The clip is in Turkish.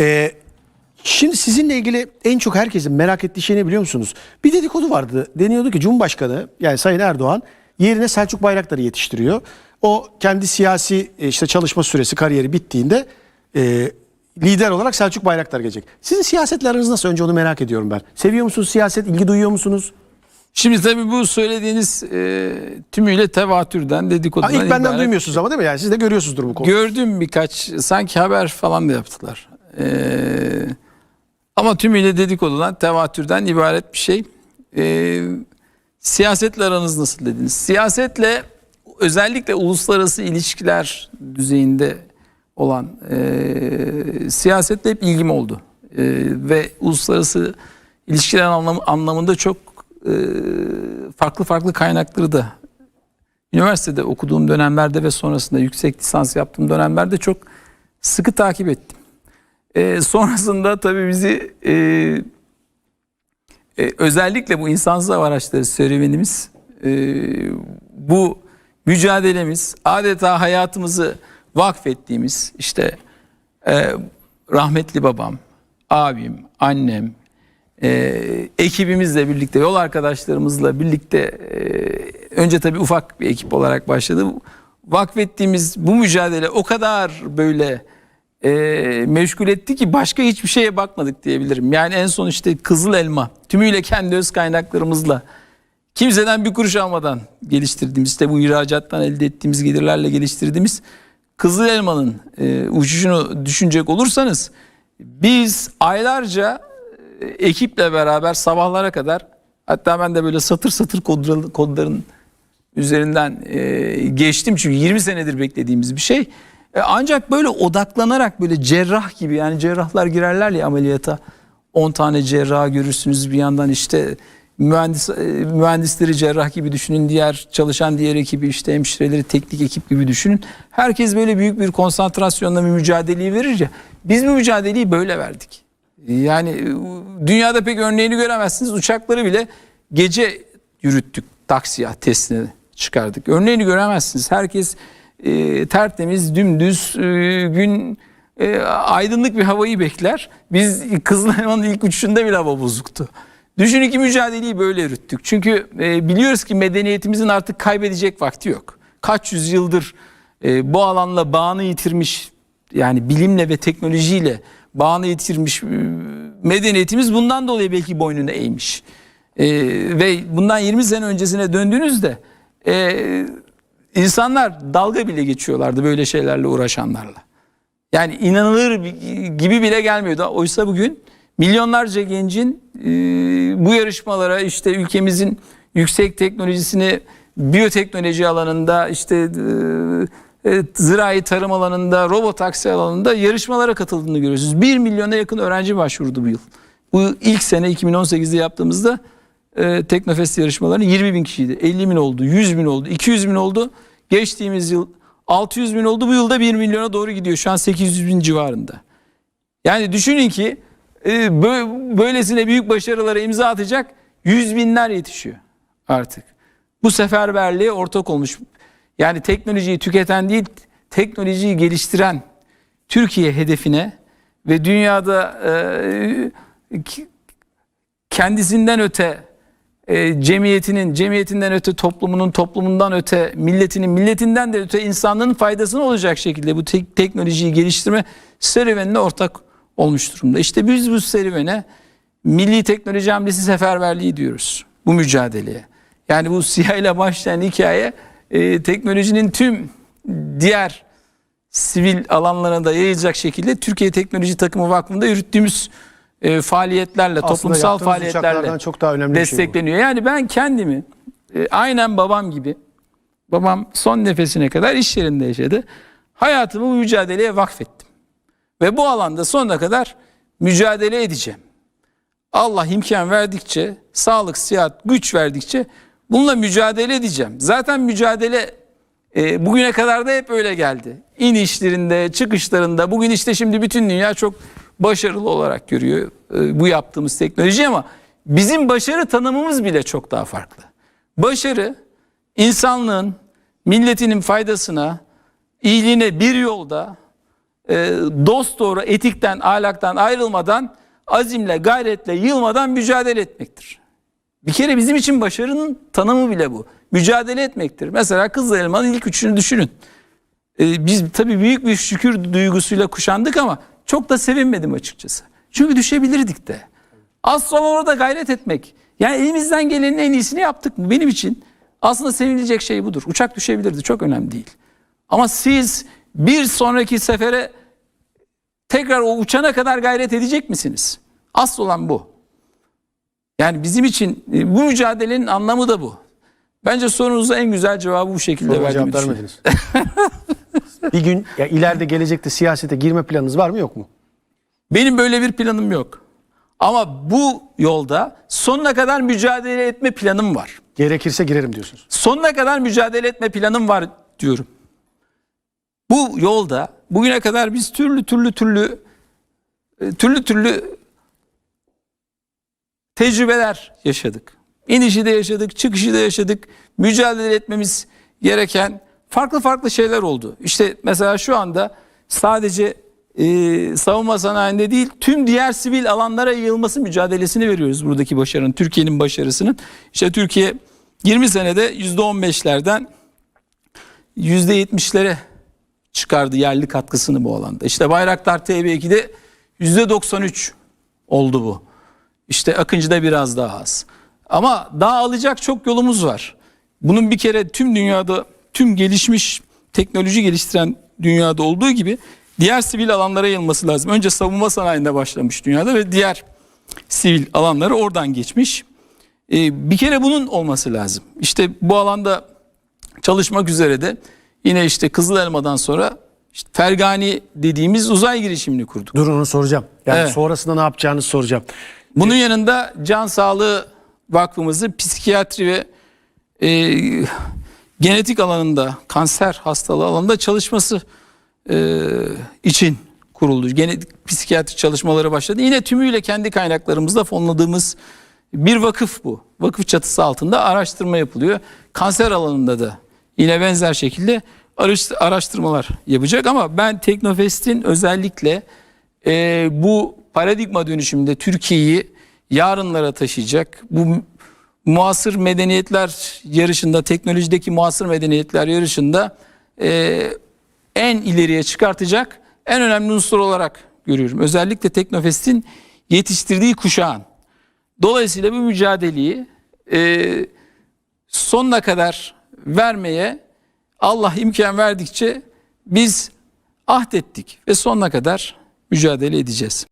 Ee, şimdi sizinle ilgili en çok herkesin merak ettiği şey ne biliyor musunuz? Bir dedikodu vardı. Deniyordu ki Cumhurbaşkanı yani Sayın Erdoğan yerine Selçuk Bayraktar'ı yetiştiriyor. O kendi siyasi e, işte çalışma süresi, kariyeri bittiğinde e, lider olarak Selçuk Bayraktar gelecek. Sizin siyasetle aranız nasıl? Önce onu merak ediyorum ben. Seviyor musunuz siyaset? ilgi duyuyor musunuz? Şimdi tabii bu söylediğiniz e, tümüyle tevatürden, dedikodudan Ha, ilk benden duymuyorsunuz ama değil mi? Yani siz de görüyorsunuzdur bu konuyu. Gördüm birkaç, sanki haber falan da yaptılar. E, ama tümüyle dedikodudan, tevatürden ibaret bir şey. E, siyasetle aranız nasıl dediniz? Siyasetle özellikle uluslararası ilişkiler düzeyinde olan e, siyasetle hep ilgim oldu. E, ve uluslararası ilişkiler anlamı, anlamında çok e, farklı farklı kaynakları da üniversitede okuduğum dönemlerde ve sonrasında yüksek lisans yaptığım dönemlerde çok sıkı takip ettim. E, sonrasında tabii bizi e, e, özellikle bu insansız hava araçları serüvenimiz e, bu mücadelemiz adeta hayatımızı vakfettiğimiz işte e, rahmetli babam, abim, annem, e, ekibimizle birlikte, yol arkadaşlarımızla birlikte e, önce tabii ufak bir ekip olarak başladı. Vakfettiğimiz bu mücadele o kadar böyle e, meşgul etti ki başka hiçbir şeye bakmadık diyebilirim. Yani en son işte Kızıl Elma tümüyle kendi öz kaynaklarımızla kimseden bir kuruş almadan geliştirdiğimiz işte bu ihracattan elde ettiğimiz gelirlerle geliştirdiğimiz Kızıl Elma'nın e, uçuşunu düşünecek olursanız biz aylarca e, ekiple beraber sabahlara kadar hatta ben de böyle satır satır kodların üzerinden e, geçtim çünkü 20 senedir beklediğimiz bir şey. E, ancak böyle odaklanarak böyle cerrah gibi yani cerrahlar girerler ya ameliyata 10 tane cerrah görürsünüz bir yandan işte mühendis e, mühendisleri cerrah gibi düşünün diğer çalışan diğer ekibi işte hemşireleri teknik ekip gibi düşünün. Herkes böyle büyük bir konsantrasyonla bir mücadeleyi verir ya. Biz bu mücadeleyi böyle verdik. Yani e, dünyada pek örneğini göremezsiniz. Uçakları bile gece yürüttük taksiya testine çıkardık. Örneğini göremezsiniz. Herkes e, tertemiz, dümdüz e, gün e, aydınlık bir havayı bekler. Biz Kızıl Elma'nın ilk uçuşunda bile hava bozuktu. Düşünün ki mücadeleyi böyle yürüttük. Çünkü e, biliyoruz ki medeniyetimizin artık kaybedecek vakti yok. Kaç yüzyıldır e, bu alanla bağını yitirmiş yani bilimle ve teknolojiyle bağını yitirmiş e, medeniyetimiz bundan dolayı belki boynunu eğmiş. E, ve bundan 20 sene öncesine döndüğünüzde e, insanlar dalga bile geçiyorlardı böyle şeylerle uğraşanlarla. Yani inanılır gibi bile gelmiyordu. Oysa bugün milyonlarca gencin e, bu yarışmalara işte ülkemizin yüksek teknolojisini biyoteknoloji alanında işte e, e, zirai tarım alanında robot taksi alanında yarışmalara katıldığını görüyorsunuz. 1 milyona yakın öğrenci başvurdu bu yıl. Bu ilk sene 2018'de yaptığımızda e, Teknofest yarışmalarının 20 bin kişiydi. 50 bin oldu, 100 bin oldu, 200 bin oldu. Geçtiğimiz yıl 600 bin oldu. Bu yılda 1 milyona doğru gidiyor. Şu an 800 bin civarında. Yani düşünün ki e, bö- böylesine büyük başarılara imza atacak yüz binler yetişiyor artık. Bu seferberliğe ortak olmuş. Yani teknolojiyi tüketen değil, teknolojiyi geliştiren Türkiye hedefine ve dünyada e, kendisinden öte e, cemiyetinin, cemiyetinden öte toplumunun, toplumundan öte milletinin, milletinden de öte insanlığın faydasına olacak şekilde bu tek- teknolojiyi geliştirme serüvenine ortak olmuş durumda. İşte biz bu serüvene Milli Teknoloji Hamlesi Seferberliği diyoruz bu mücadeleye. Yani bu siyah ile başlayan hikaye e, teknolojinin tüm diğer sivil alanlarına da yayılacak şekilde Türkiye Teknoloji Takımı Vakfı'nda yürüttüğümüz e, faaliyetlerle, Aslında toplumsal faaliyetlerle çok daha önemli şey bu. destekleniyor. Yani ben kendimi e, aynen babam gibi, babam son nefesine kadar iş yerinde yaşadı. Hayatımı bu mücadeleye vakfettim. Ve bu alanda sonuna kadar mücadele edeceğim. Allah imkan verdikçe, sağlık, sıhhat, güç verdikçe bununla mücadele edeceğim. Zaten mücadele e, bugüne kadar da hep öyle geldi. İnişlerinde, çıkışlarında. Bugün işte şimdi bütün dünya çok başarılı olarak görüyor e, bu yaptığımız teknoloji ama bizim başarı tanımımız bile çok daha farklı. Başarı insanlığın, milletinin faydasına, iyiliğine bir yolda e, dost doğru etikten, ahlaktan ayrılmadan, azimle, gayretle, yılmadan mücadele etmektir. Bir kere bizim için başarının tanımı bile bu. Mücadele etmektir. Mesela Kızıl Elma'nın ilk üçünü düşünün. Ee, biz tabii büyük bir şükür duygusuyla kuşandık ama çok da sevinmedim açıkçası. Çünkü düşebilirdik de. Az sonra orada gayret etmek. Yani elimizden gelenin en iyisini yaptık mı? Benim için aslında sevinilecek şey budur. Uçak düşebilirdi çok önemli değil. Ama siz bir sonraki sefere tekrar o uçana kadar gayret edecek misiniz? Asıl olan bu. Yani bizim için e, bu mücadelenin anlamı da bu. Bence sorunuza en güzel cevabı bu şekilde Soruma verdiğimi düşünüyorum. bir gün ya ileride gelecekte siyasete girme planınız var mı yok mu? Benim böyle bir planım yok. Ama bu yolda sonuna kadar mücadele etme planım var. Gerekirse girerim diyorsunuz. Sonuna kadar mücadele etme planım var diyorum. Bu yolda bugüne kadar biz türlü türlü türlü e, türlü türlü tecrübeler yaşadık. İnişi de yaşadık, çıkışı da yaşadık. Mücadele etmemiz gereken farklı farklı şeyler oldu. İşte mesela şu anda sadece e, savunma sanayinde değil tüm diğer sivil alanlara yayılması mücadelesini veriyoruz buradaki başarının, Türkiye'nin başarısının. İşte Türkiye 20 senede %15'lerden %70'lere çıkardı yerli katkısını bu alanda. İşte Bayraktar TB2'de %93 oldu bu. İşte Akıncı'da biraz daha az. Ama daha alacak çok yolumuz var. Bunun bir kere tüm dünyada, tüm gelişmiş teknoloji geliştiren dünyada olduğu gibi diğer sivil alanlara yayılması lazım. Önce savunma sanayinde başlamış dünyada ve diğer sivil alanlara oradan geçmiş. Ee, bir kere bunun olması lazım. İşte bu alanda çalışmak üzere de yine işte Kızıl Elma'dan sonra işte Fergani dediğimiz uzay girişimini kurduk. Durun onu soracağım. Yani Evet. sonrasında ne yapacağınızı soracağım. Bunun yanında Can Sağlığı Vakfımızı psikiyatri ve e, genetik alanında, kanser hastalığı alanında çalışması e, için kuruldu. Genetik psikiyatri çalışmaları başladı. Yine tümüyle kendi kaynaklarımızla fonladığımız bir vakıf bu. Vakıf çatısı altında araştırma yapılıyor. Kanser alanında da yine benzer şekilde araş- araştırmalar yapacak ama ben Teknofest'in özellikle e, bu paradigma dönüşümünde Türkiye'yi yarınlara taşıyacak. Bu muasır medeniyetler yarışında, teknolojideki muasır medeniyetler yarışında e, en ileriye çıkartacak en önemli unsur olarak görüyorum. Özellikle Teknofest'in yetiştirdiği kuşağın. Dolayısıyla bu mücadeleyi e, sonuna kadar vermeye Allah imkan verdikçe biz ahdettik ve sonuna kadar mücadele edeceğiz.